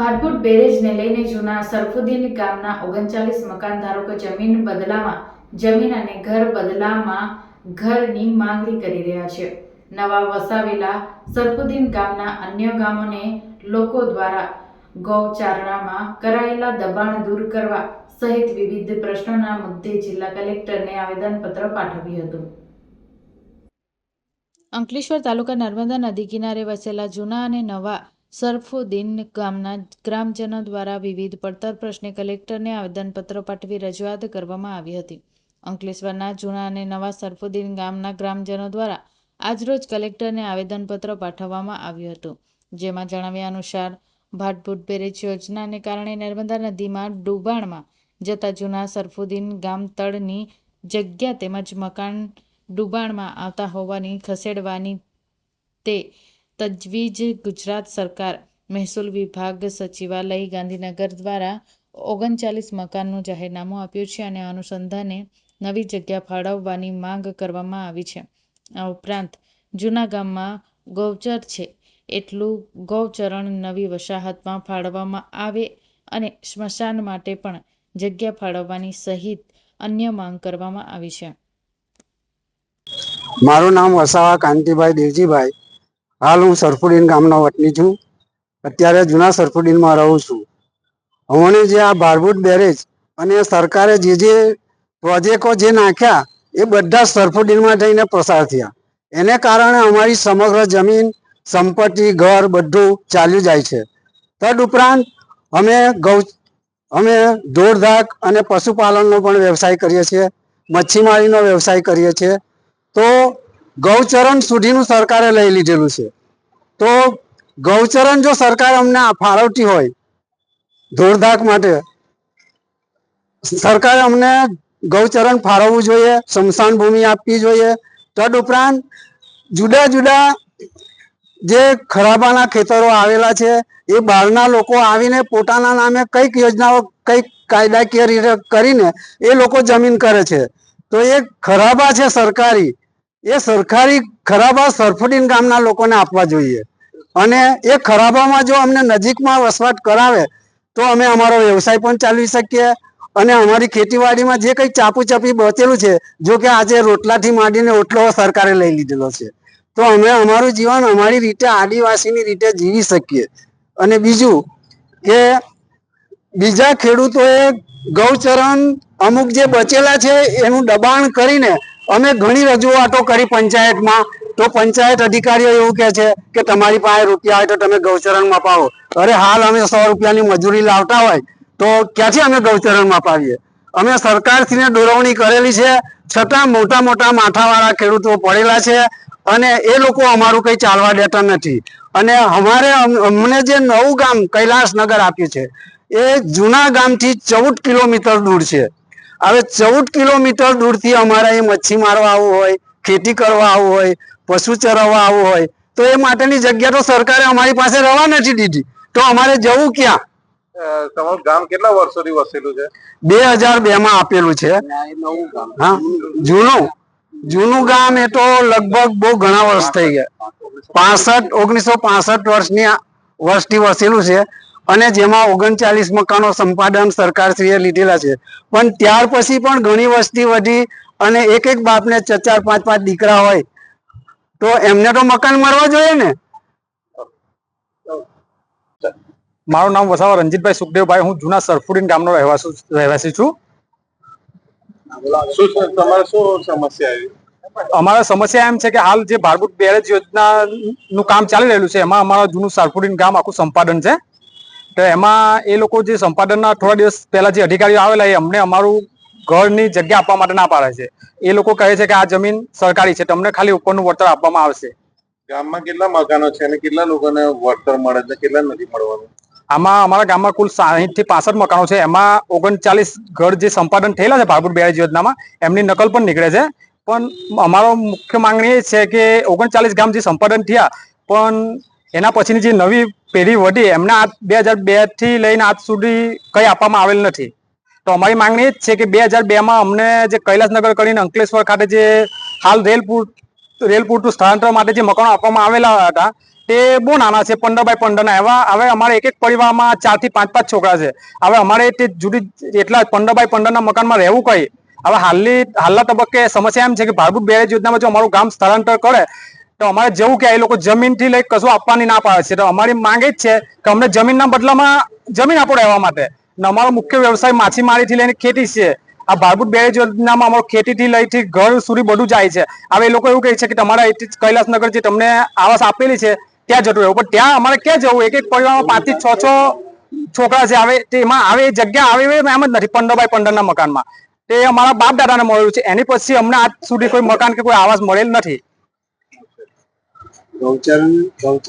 ભાટભૂટ બેરેજને લઈને જૂના સરફુદ્દીન ગામના ઓગણચાલીસ મકાનધારકો જમીન બદલામાં, જમીન અને ઘર બદલામાં ઘરની માંગણી કરી રહ્યા છે. નવા વસાવેલા સરફુદ્દીન ગામના અન્ય ગામોને લોકો દ્વારા ગૌચારણામાં કરાયેલા દબાણ દૂર કરવા સહિત વિવિધ પ્રશ્નોના મુદ્દે જિલ્લા કલેક્ટરને આવેદનપત્ર પાઠવ્યું હતું. અંકલેશ્વર તાલુકા નર્મદા નદી કિનારે વસેલા જૂના અને નવા સરફુદ્દીન ગામના ગ્રામજનો દ્વારા વિવિધ પડતર પ્રશ્ને કલેક્ટરને આવેદનપત્ર પાઠવી રજૂઆત કરવામાં આવી હતી. અંકલેશ્વરના જૂના અને નવા સરફોદીન ગામના ગ્રામજનો દ્વારા આજરોજ કલેક્ટરને આવેદનપત્ર પાઠવવામાં આવ્યું હતું. જેમાં જણાવ્યા અનુસાર, ભાટભૂટ બેરેજ યોજનાને કારણે નર્મદા નદીમાં ડૂબાણમાં જતા જૂના સરફુદ્દીન ગામ તળની જગ્યા તેમજ મકાન ડૂબાણમાં આવતા હોવાની ખસેડવાની તે તજવીજ ગુજરાત સરકાર, મહેસૂલ વિભાગ સચિવાલય ગાંધીનગર દ્વારા ઓગણચાલીસ મકાનનું જાહેરનામું આપ્યું છે અને અનુસંધાને નવી જગ્યા ફાળવવાની માંગ કરવામાં આવી છે. આ ઉપરાંત જૂના ગામમાં ગૌચર છે એટલું ગૌચરણ નવી વસાહતમાં ફાળવવામાં આવે અને સ્મશાન માટે પણ જગ્યા ફાળવવાની સહિત અન્ય માંગ કરવામાં આવી છે. મારું નામ વસાવા કાંતિભાઈ દેવજીભાઈ. હાલ હું સરફુડીન ગામનો વતની છું. અત્યારે જૂના સરફુડીનમાં રહું છું. અમને જે આ ભારભૂત બેરેજ અને સરકારે જે જે પ્રોજેક્ટો જે નાખ્યા, એ બધા સરફુડીનમાં જઈને પસાર થયા. એને કારણે અમારી સમગ્ર જમીન, સંપત્તિ, ઘર બધું ચાલ્યું જાય છે. તદ ઉપરાંત અમે ગૌ, અમે દોડધાક અને પશુપાલનનો પણ વ્યવસાય કરીએ છીએ, મચ્છીમારીનો વ્યવસાય કરીએ છીએ. તો ગૌચરણ સુધીનું સરકારે લઈ લીધેલું છે. તો ગૌચરણ જો સરકાર અમને ફાળવતી હોય, ધોરધાક માટે, સરકારે અમને ગૌચરણ ફાળવવું જોઈએ, સ્મશાન ભૂમિ આપવી જોઈએ. તદ ઉપરાંત જુદા જુદા જે ખરાબાના ખેતરો આવેલા છે, એ બહારના લોકો આવીને પોતાના નામે કંઈક યોજનાઓ, કંઈક કાયદાકીય રીતે કરીને એ લોકો જમીન કરે છે. તો એ ખરાબા છે સરકારી એ સરકારી ખરાબા સરફડીન ગામના લોકોને આપવા જોઈએ. અને એ ખરાબામાં જો અમને નજીકમાં વસવાટ કરાવે, તો અમે અમારો વ્યવસાય પણ ચાલવી શકીએ. અને અમારી ખેતીવાડીમાં જે કંઈ ચાપુ ચાપી બચેલું છે, જો કે આજે રોટલાથી માંડીને ઓટલો સરકારે લઈ લીધેલો છે. તો અમે અમારું જીવન અમારી રીતે આદિવાસીની રીતે જીવી શકીએ. અને બીજું કે બીજા ખેડૂતોએ ગૌચરણ અમુક જે બચેલા છે, એનું દબાણ કરીને અમે ઘણી રજૂઆતો કરી પંચાયતમાં. તો પંચાયત અધિકારીઓ એવું કહે છે કે તમારી પાસે રૂપિયા હોય તો તમે ગૌચરણમાં પાવો અરે હાલ અમે સો રૂપિયાની મજૂરી લાવતા હોય તો ક્યાંથી અમે ગૌચરણમાં પાવીએ અમે સરકારથીને દોરવણી કરેલી છે. છતાં મોટા મોટા માથાવાળા ખેડૂતો પડેલા છે અને એ લોકો અમારું કંઈ ચાલવા દેતા નથી. અને અમારે અમ- અમને જે નવું ગામ કૈલાસનગર આપ્યું છે, એ જૂના ગામથી ચૌદ કિલોમીટર દૂર છે. હવે ચૌદ કિલોમીટર દૂરથી અમારે એ મચ્છી મારવા આવવું હોય ખેતી કરવા આવવું હોય પશુ ચરાવવા આવવું હોય તો એ માટેની જગ્યા તો સરકારે અમારી પાસે રવા નથી દીધી. તો અમારે જવું ક્યાં? તમારું ગામ કેટલા વર્ષોથી વસેલું છે? બે હજાર બે માં આપેલું છે. હા જૂનું. જૂનું ગામ એ તો લગભગ બહુ ઘણા વર્ષ થઈ ગયા. પાસઠ ઓગણીસો પાસઠ વર્ષની વર્ષથી વસેલું છે. અને જેમાં ઓગણચાલીસ મકાનો સંપાદન સરકારશ્રીએ લીધેલા છે. પણ ત્યાર પછી પણ ઘણી વસ્તી વધી અને એક એક બાપને ચાર ચાર પાંચ પાંચ દીકરા હોય તો એમને તો મકાન મળવા જોઈએ ને? મારું નામ વસાવા રંજીતભાઈ સુખદેવભાઈ હું જૂના સરફુડીન ગામનો રહેવાસી રહેવાસી છું. શું છે? તમારે શું સમસ્યા અમારા સમસ્યા એમ છે કે હાલ જે ભારભૂત બેરેજ યોજના નું કામ ચાલી રહેલું છે એમાં અમારા જૂનું સરફુડીન ગામ આખું સંપાદન છે. તો એમાં એ લોકો જે સંપાદનના થોડા દિવસ પહેલા જે અધિકારીઓ આવેલા એ અમને અમારું ઘરની જગ્યા આપવા માટે ના પાડે છે. એ લોકો કહે છે કે આ જમીન સરકારી છે તમને ખાલી ઉપરનું વળતર આપવામાં આવશે. ગામમાં કેટલા મકાનો છે અને કેટલા લોકોને વળતર મળે છે કેટલા નથી મળવાનું? આમાં અમારા ગામમાં કુલ સાહીઠથી પાસઠ મકાનો છે. એમાં ઓગણચાલીસ ઘર જે સંપાદન થયેલા છે ભારભૂત બેરેજ યોજનામાં એમની નકલ પણ નીકળે છે. પણ અમારો મુખ્ય માંગણી એ છે કે ઓગણચાલીસ ગામ જે સંપાદન થયા પણ એના પછીની જે નવી પેઢી વધી એમને બે હજાર બેથી લઈને આજ સુધી કઈ આપવામાં આવેલ નથી. તો અમારી માંગણી એ જ છે કે બે હજાર બેમાં અમને જે કૈલાસનગર કરીને અંકલેશ્વર ખાતે જે હાલ રેલપુર રેલપુરનું રેલ સ્થળાંતર માટે જે મકાનો આપવામાં આવેલા હતા, તે બહુ નાના છે, પંદર બાય પંદરના. એવા હવે અમારે એક એક પરિવારમાં ચારથી પાંચ પાંચ છોકરા છે. હવે અમારે તે જુદી એટલા પંદર બાય પંદરના મકાનમાં રહેવું કઈ, હવે હાલની, હાલના તબક્કે સમસ્યા એમ છે કે ભારભૂત બેરેજ યોજનામાં જો અમારું ગામ સ્થળાંતર કરે તો અમારે જેવું કે એ લોકો જમીનથી લઈ કશું આપવાની ના પાડે છે. તો અમારી માંગ જ છે કે અમને જમીનના બદલામાં જમીન આપો રહેવા માટે. ને અમારો મુખ્ય વ્યવસાય માછીમારીથી લઈને ખેતી છે. આ ભારભૂત બેરેજ યોજનામાં અમારો ખેતીથી લઈથી ઘર સુધી બધું જાય છે. હવે એ લોકો એવું કહે છે કે તમારા કૈલાસનગર જે તમને આવાસ આપેલી છે, ત્યાં જતું રહેવું. પણ ત્યાં અમારે ક્યાં જવું? એક એક પરિવારમાં પાંચથી છ છ છોકરા છે આવે તેમાં આવે, એ જગ્યા આવે એમ જ નથી, પંદર બાય પંદરના મકાનમાં. તે અમારા બાપ દાદાને મળેલું છે. એની પછી અમને આજ સુધી કોઈ મકાન કે કોઈ આવાસ મળેલ નથી. ગૌચરણ ગૌચર